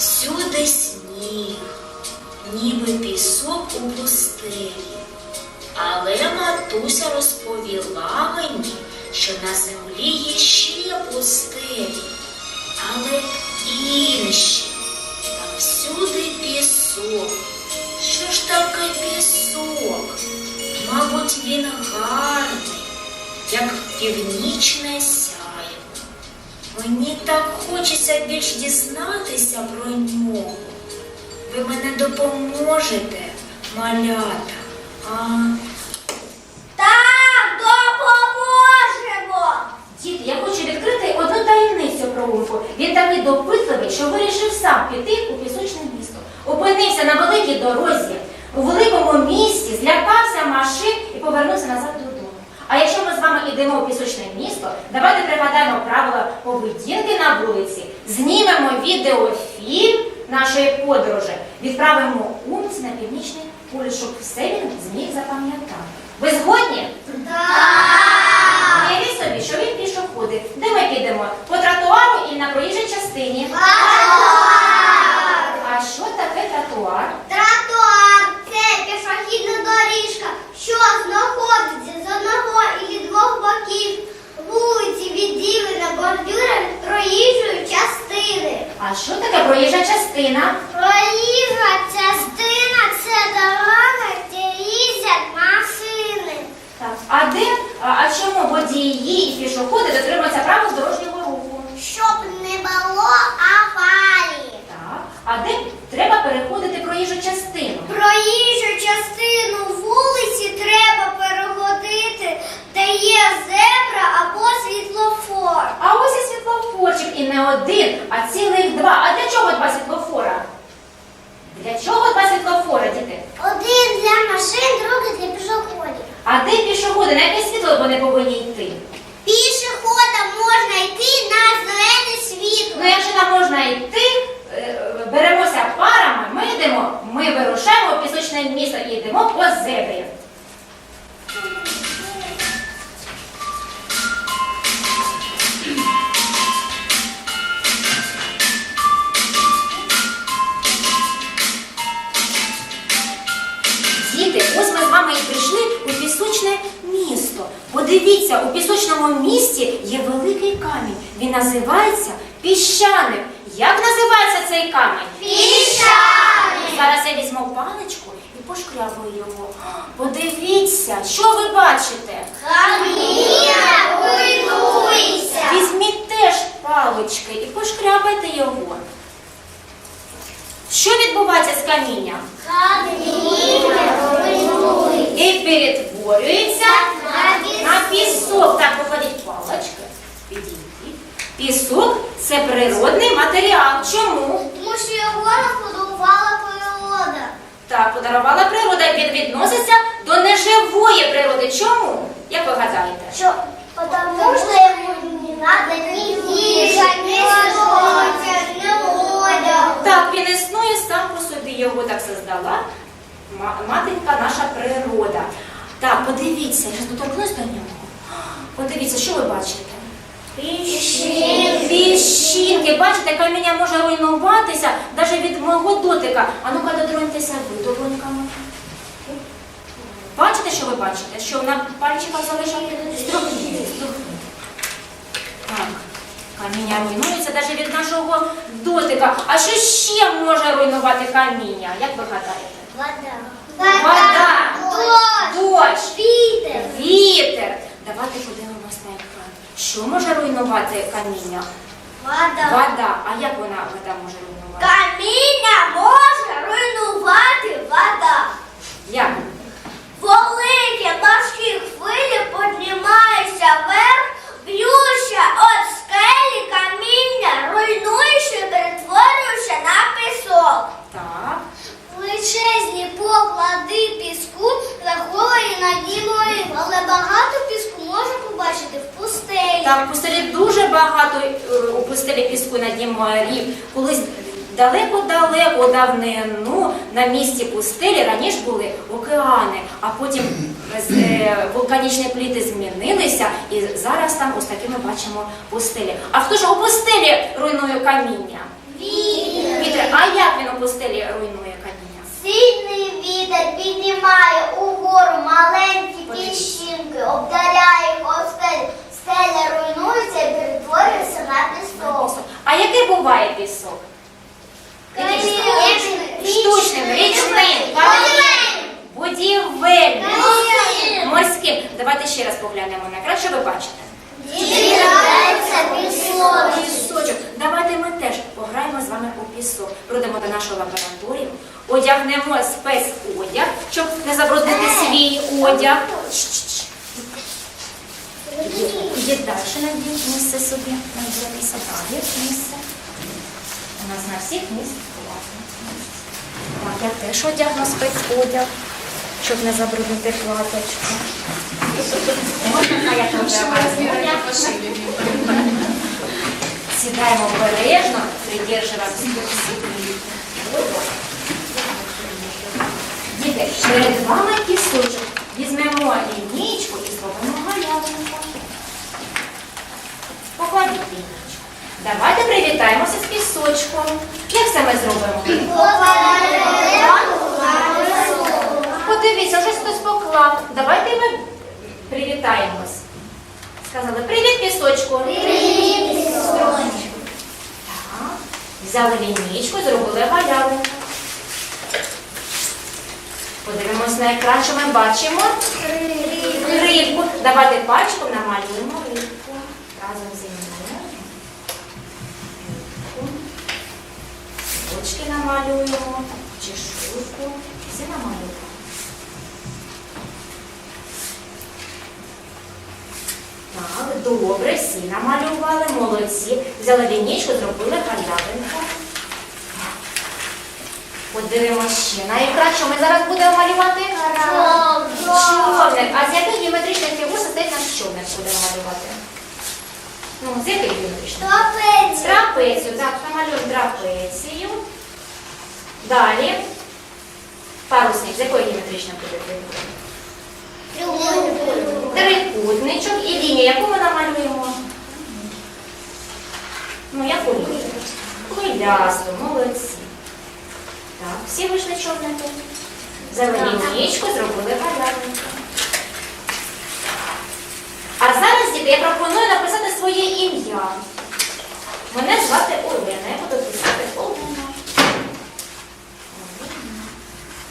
Всюди сніг, ніби пісок у пустелі. Але матуся розповіла мені, що на землі є ще пустелі, але інші. Там всюди пісок. Що ж таке пісок? Мабуть, він гарний, як північне сяйво. Мені так хочеться більш дізнатися про нього. Ви мене допоможете, малята. А, Так, допоможемо. Діти, я хочу відкрити одну таємницю про Умку. Він такий допитливий, що вирішив сам піти у пісочне місто. Опинився на великій дорозі, у великому місті, злякався машин і повернувся назад додому. А якщо ми з вами йдемо у пісочне місто, давайте пригадаємо правила поведінки на вулиці, знімемо відеофільм нашої подорожі, відправимо умці на північний полюс, щоб все він зміг запам'ятати. Ви згодні? Так. Уявіть собі, що він пішоходи. Де ми підемо? По тротуару і на проїжджій частині. Тротуар. А що таке тротуар? Тротуар – це пішохідна доріжка, що знаходиться з одного і двох боків вулиці, відділена бордюрами проїжджої частини. А що таке проїжджа частина? Проїжджа частина – це дорога, де їздять машини. Так. А де? А, а чому водії і пішоходи дотримуються правил дорожнього руху? Щоб не було аварії. Так. А де треба переходити проїжджу частину? Проїжджу частину вулиці треба переходити, де є зебра або світлофор. А ось і світлофорчик, і не один, а цілих два. А для чого два світлофора? Для чого два світлофора, діти? Один для машин, другий для пішоходів. А де пішоходи? На яке світло вони повинні йти? Пішоходам можна йти на зелене світло. Ну, якщо там можна йти, е, беремося парами, ми йдемо, ми вирушаємо у пісочне місто і йдемо по зебрі. Подивіться, у пісочному місті є великий камінь. Він називається піщаник. Як називається цей камінь? Піщаник. Зараз я візьму паличку і пошкрябую його. Подивіться, що ви бачите? Каміння руйнується. Візьміть теж палички і пошкрябайте його. Що відбувається з камінням? Каміння руйнується. І перетворюється на пісок. Так, покладіть палички. Підійдіть. Пісок це природний матеріал. Чому? Тому що його наподобала природа. Так, подарувала природа, він відноситься до неживої природи. Чому? Як ви гадаєте? Що? Потому що йому не надо ні їжа, ні сонця, ні одягу. Так, він існує сам по собі, його так создала ма- матінка наша природа. Так, подивіться, я ж доторкнусь до нього. Подивіться, що ви бачите? Піщинки. Піщинки. Бачите, каміння може руйнуватися навіть від мого дотика. А ну-ка дотроньтеся ви долоньками. Бачите, що ви бачите? Що на пальчиках залишається струхні. Так, каміння руйнується навіть від нашого дотика. А що ще може руйнувати каміння? Як ви гадаєте? Вода. Вода. Дощ. Вітер. Вітер. Давайте подивимось на екран. Що може руйнувати каміння? Вода. Вода. А як вона вода може руйнувати? Каміння може руйнувати вода. Як? Великі важкі хвилі піднімаються вверх, б'ються от скелі каміння, руйнуючи, перетворюючи на пісок. Так. Величезні поклади піску заховані на дні морів, але багато піску можна побачити в пустелі. Так, в пустелі дуже багато е, у пустелі піску на дні морів. Колись далеко-далеко давнину на місці пустелі раніше були океани, а потім е, вулканічні пліти змінилися, і зараз там ось такі ми бачимо пустелі. А хто ж у пустелі руйнує каміння? Вітер. Вітер, а як він у пустелі руйнує? Сильний вітер піднімає угору маленькі піщинки, обдаряє їх об скелю. Скеля руйнується і перетворюється на пісок. А який буває пісок? Штучним, річним, будівельним, морським. Давайте ще раз поглянемо на екран, що ви бачите. Пісочок. Давайте ми теж пограємо з вами у пісок. Прийдемо до нашої лабораторії, одягнемо спецодяг, щоб не забруднити свій одяг. Ідіть далі найдіть місце собі, найдіть далі місце. У нас на всіх місць. Так, я теж одягну спецодяг, щоб не забруднити платочку. Сідаємо обережно, придержуємо Діти, перед вами пісочок. Візьмемо лінійку і зробимо галявинку. Покладіть лінійку. Давайте привітаємося з пісочком. Як це ми зробимо? Подивіться, вже хтось поклав. Давайте ми привітаємось. Сказали привіт, пісочку. Так. Взяли лінійку, зробили галявинку. Подивимось на екран, що ми бачимо. Рибку. Давайте пальчиком намалюємо рибку. Разом зі мною. Очки намалюємо, чешуйку. Всі намалюємо. Так, добре, всі намалювали, молодці. Взяли лінійку, зробили галявинку. Подивимося ще на екран, ми зараз будемо малювати. Човник. А з яких геометричних фігур состоїть наш човник будемо малювати? Ну, з яких геометричних? Трапецію. Так, намалюємо трапецію. Далі. Парусник. З якої геометричної буде фігури? Трикутничок і лінія. Яку ми намалюємо? Ну, яку лінію? Хвилясту, молодці. Так, всі вийшли човники. Взяли лінійку, зробили галявинку. А зараз, діти, я пропоную написати своє ім'я. Мене звати Олена. Я буду писати Олена. Олена.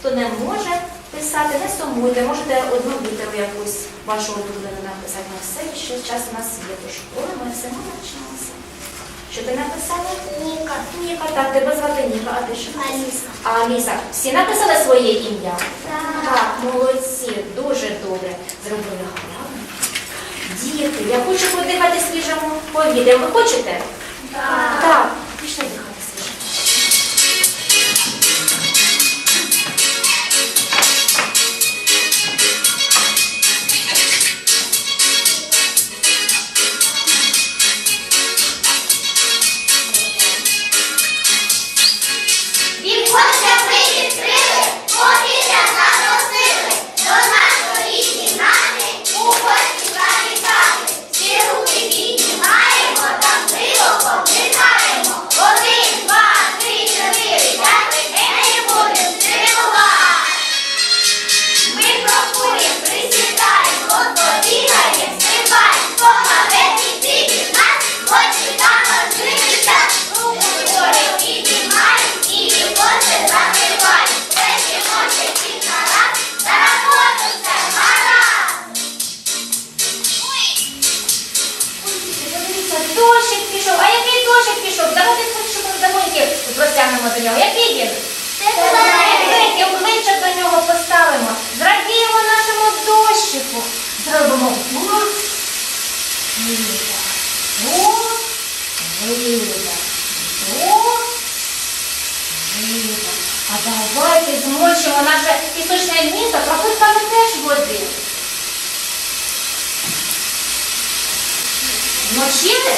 Хто не може писати, не сумуйте. Можете одну літеру якусь вашу улюблену написати на все, що час у нас є до школи, ми все навчимося. Що ти написала? Ніка. Ніка, так, тебе звати Ніка, а ти що? Аліса. А Аліса, всі написали своє ім'я? Так. Так, молодці, дуже добре зробили галявинку. Діти, я хочу подихати свіжому повітрям. Ви хочете? Так. Так, пішли дихати змочимо наше пісочне місто прописками теж води. Змочили?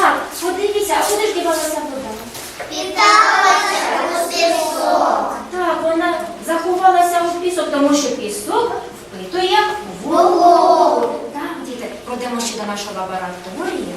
Так, подивіться, а куди ж дівалася вода? Так, вона заховалася у пісок, тому що пісок впитує вологу. Так, діти, пройдемо ще до нашої лабораторії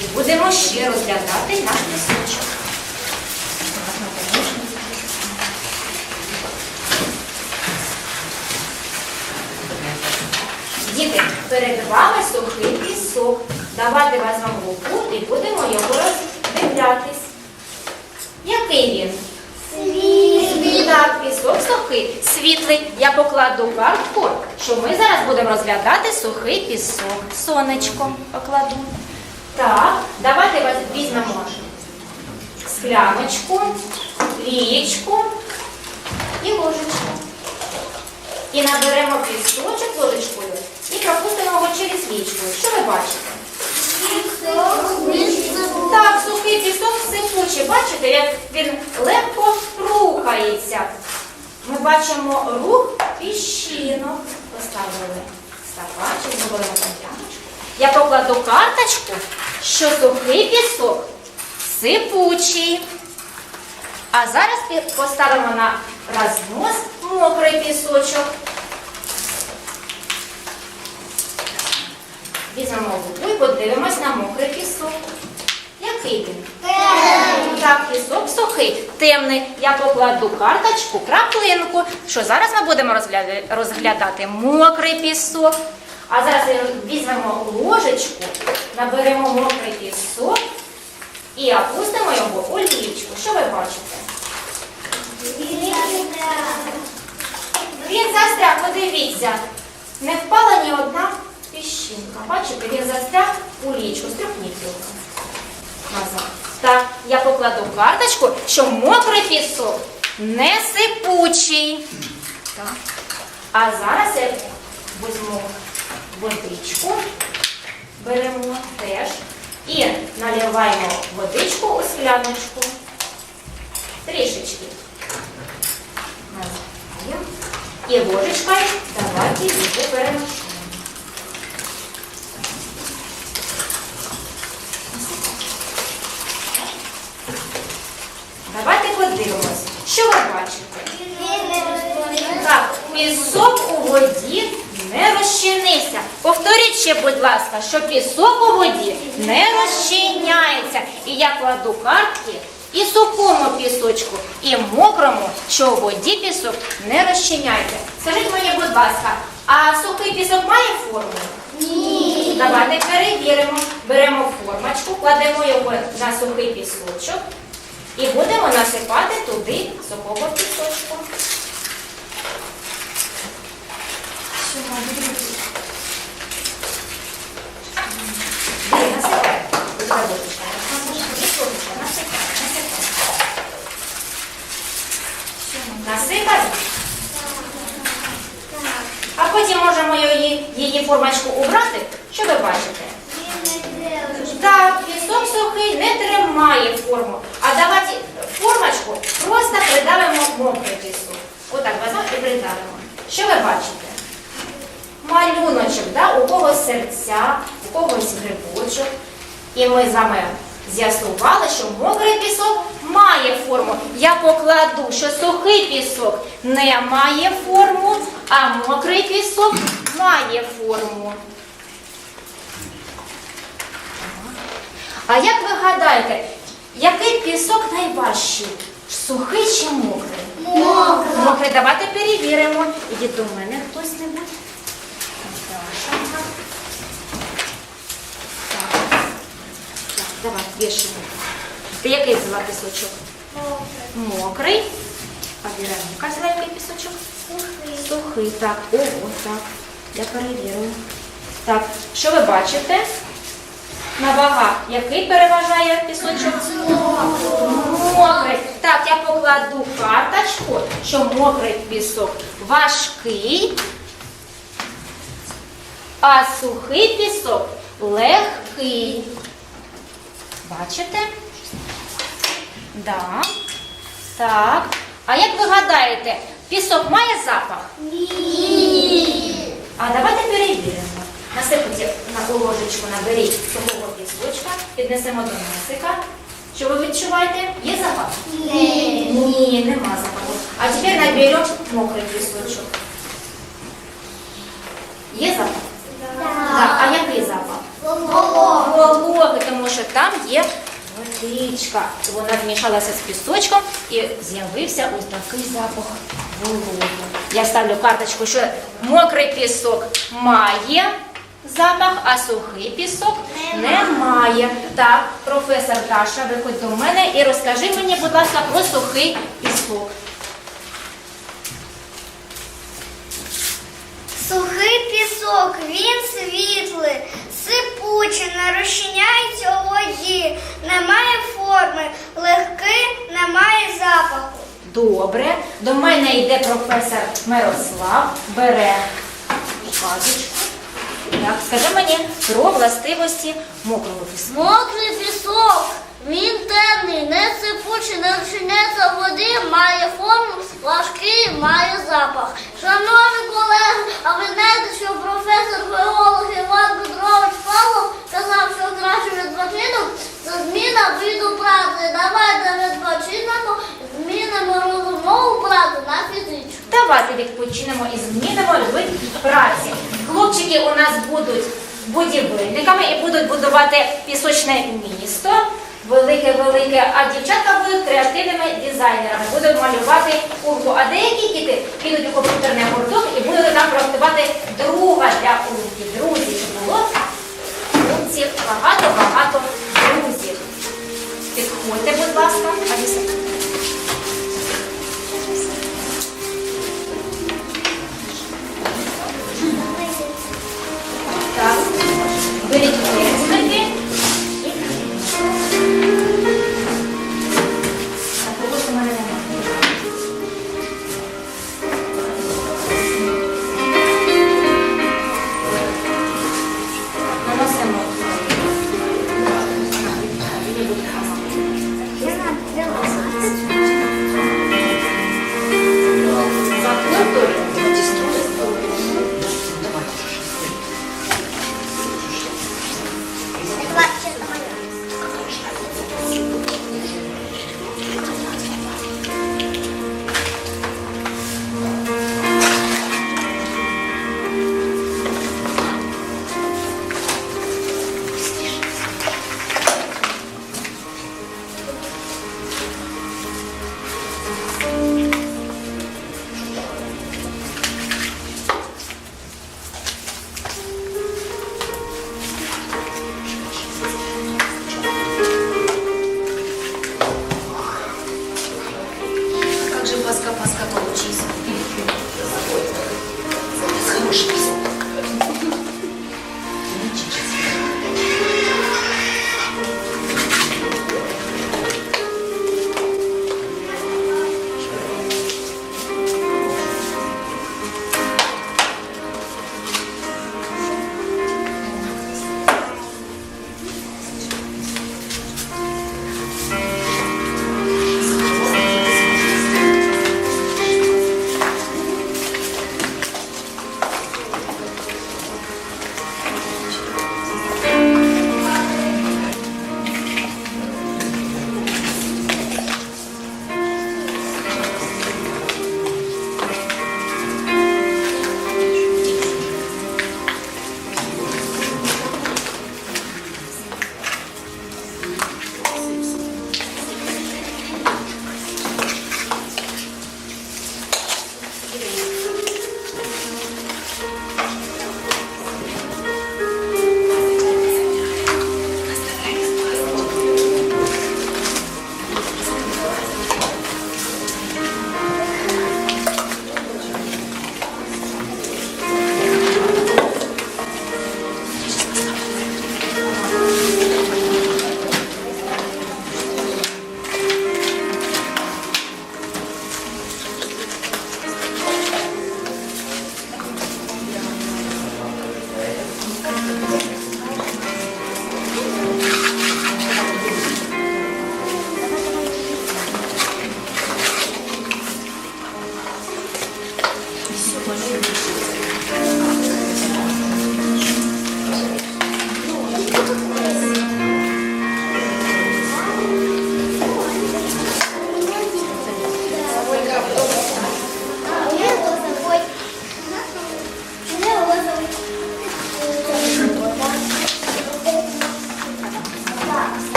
і будемо ще розглядати наш пісочок. Діти, перед вами сухий пісок. Давайте візьмемо руку і будемо його роздивлятись. Який він? Світлий. Так, пісок сухий, світлий. Я покладу картку, що ми зараз будемо розглядати сухий пісок. Сонечко покладу. Так, давайте віз- візьмемо скляночку, лієчку і ложечку. І наберемо пісочок ложечкою і пропустимо його через лічку. Що ви бачите? Так, сухий пісок сипучий. Бачите, як він легко рухається. Ми бачимо рух піщинок. Поставили стаканчик, зробили пантяночку. Я покладу карточку, що сухий пісок сипучий. А зараз поставимо на рознос мокрий пісочок. Візьмемо губу і подивимось на мокрий пісок. Який він? Так, пісок сухий, темний. Я покладу карточку, краплинку, що зараз ми будемо розглядати мокрий пісок. А зараз візьмемо ложечку, наберемо мокрий пісок і опустимо його у лічку. Що ви бачите? Він застряг, подивіться. Не впала ні одна піщинка. Бачите, він застряг у лічку. Стряхніть його назад. Так, я покладу карточку, що мокрий пісок не сипучий. Так. А зараз я візьму водичку, беремо теж і наливаємо водичку у скляночку. Трішечки. Наливаємо. І ложечкою давайте її перемішуємо. Давайте подивимось, що ви бачите. Так, пісок у воді не розчинився. Повторіть ще, будь ласка, що пісок у воді не розчиняється. І я кладу картки і сухому пісочку, і мокрому, що у воді пісок не розчиняється. Скажіть мені, будь ласка, а сухий пісок має форму? Ні. Давайте перевіримо. Беремо формочку, кладемо його на сухий пісочок. І будемо насипати туди сухого пісочку. Ні, насипай. Будь ласка, насипай, насипай, насипай. Насипай. А потім можемо її, її формочку убрати. Що ви бачите? Так, пісок сухий не тримає форму. А давайте формочку просто придавимо мокрий пісок. Отак візьмемо і придавимо. Що ви бачите? Малюночок, да? у когось серця, у когось грибочок. І ми з вами з'ясували, що мокрий пісок має форму. Я покладу, що сухий пісок не має форму, а мокрий пісок має форму. А як ви гадаєте, який пісок найважчий? Сухий чи мокрий? Мокрий, давайте перевіримо. Ідіть до мене хтось-небудь. Наташенька. Так. Так, давай, вішаємо. Ти який взяла пісочок? Мокрий. А Віроника взяла який пісочок? Сухий, так. Ого, так. Я перевірю. Так, що ви бачите? На вага, який переважає пісочок? Мокрий. Так, я покладу карточку, що мокрий пісок важкий, а сухий пісок легкий. Бачите? Да. Так. А як ви гадаєте, пісок має запах? Ні. А давайте перевіримо. Насипайте на ложечку, наберіть сухого піднесемо до носика. Що ви відчуваєте? Є запах? Ні. Ні, нема запаху. А тепер наберемо мокрий пісочок. Є запах? Так. А який запах? Вологий, тому що там є водичка. Вона змішалася з пісочком і з'явився ось такий запах вологи. Я ставлю карточку, що мокрий пісок має запах, а сухий пісок не має. Так, професор Даша, виходь до мене і розкажи мені, будь ласка, про сухий пісок. Сухий пісок, він світлий, сипучий, не розчиняється у воді, не має форми, легкий, не має запаху. Добре. До мене йде професор Мирослав, бере казочку. Так, скажи мені про властивості мокрого піску. Мокрий пісок, він темний, не сипучий, не розчиняється в воді, має форму, важкий, має запах. Шановні колеги, а ви знаєте, що професор геолог Іван Петрович Павлов казав, що краще відпочинок це зміна виду праці. Давайте відпочинемо, змінимо розумову працю. Давайте відпочинемо і змінимо вид праці. Хлопчики у нас будуть будівельниками і будуть будувати пісочне місто. Велике-велике, а дівчатка будуть креативними дизайнерами, будуть малювати урку. А деякі діти підуть у комп'ютерний гурток і будуть там проектувати друга для урки. Друзі, було хлопців багато-багато друзів. Підходьте, будь ласка. Аліса. Very good.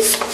please?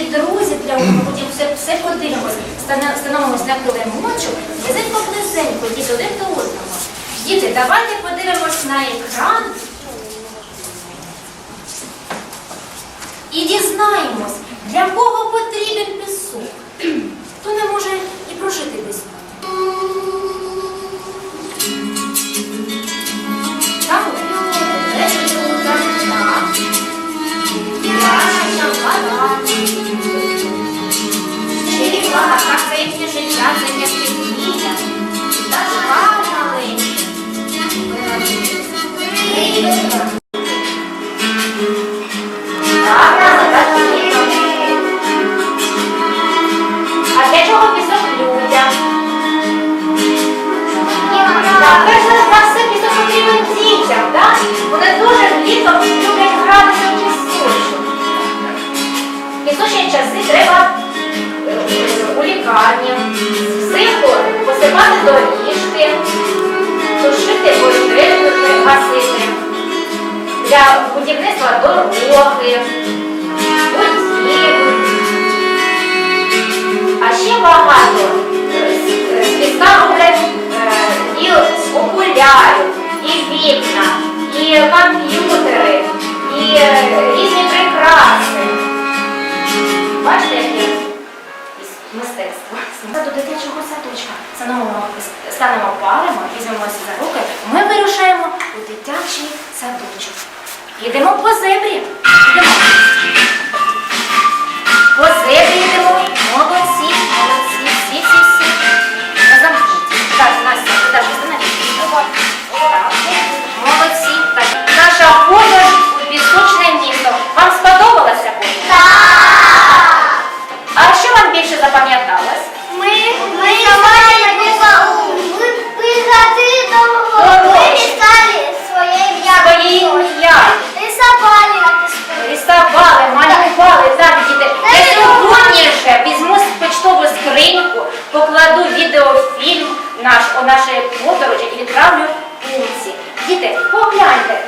Які друзі для. Потім все, все подивимось. Становимось на килимочок, близенько близенько, діти один до одного. Діти, давайте подивимось на екран і дізнаємось, для кого потрібен пісок. Хто не може і прожити без нього. Наша вода. Жила, на це життя, не співмія. Та два маленькі. Пожежу, для будівництва дороги, будів. А ще багато з- роблять е, і з окулярів, і вікна, і комп'ютери, і е, різні прикраси. Бачите, яке мистецтво. До дитячого садочка станемо, станемо паримо, візьмемося за руки. Ми вирушаємо дитячий садочок. Йдемо по зебрі. Йдемо. Наш о подорожі і відправлю Умці. Діти, погляньте,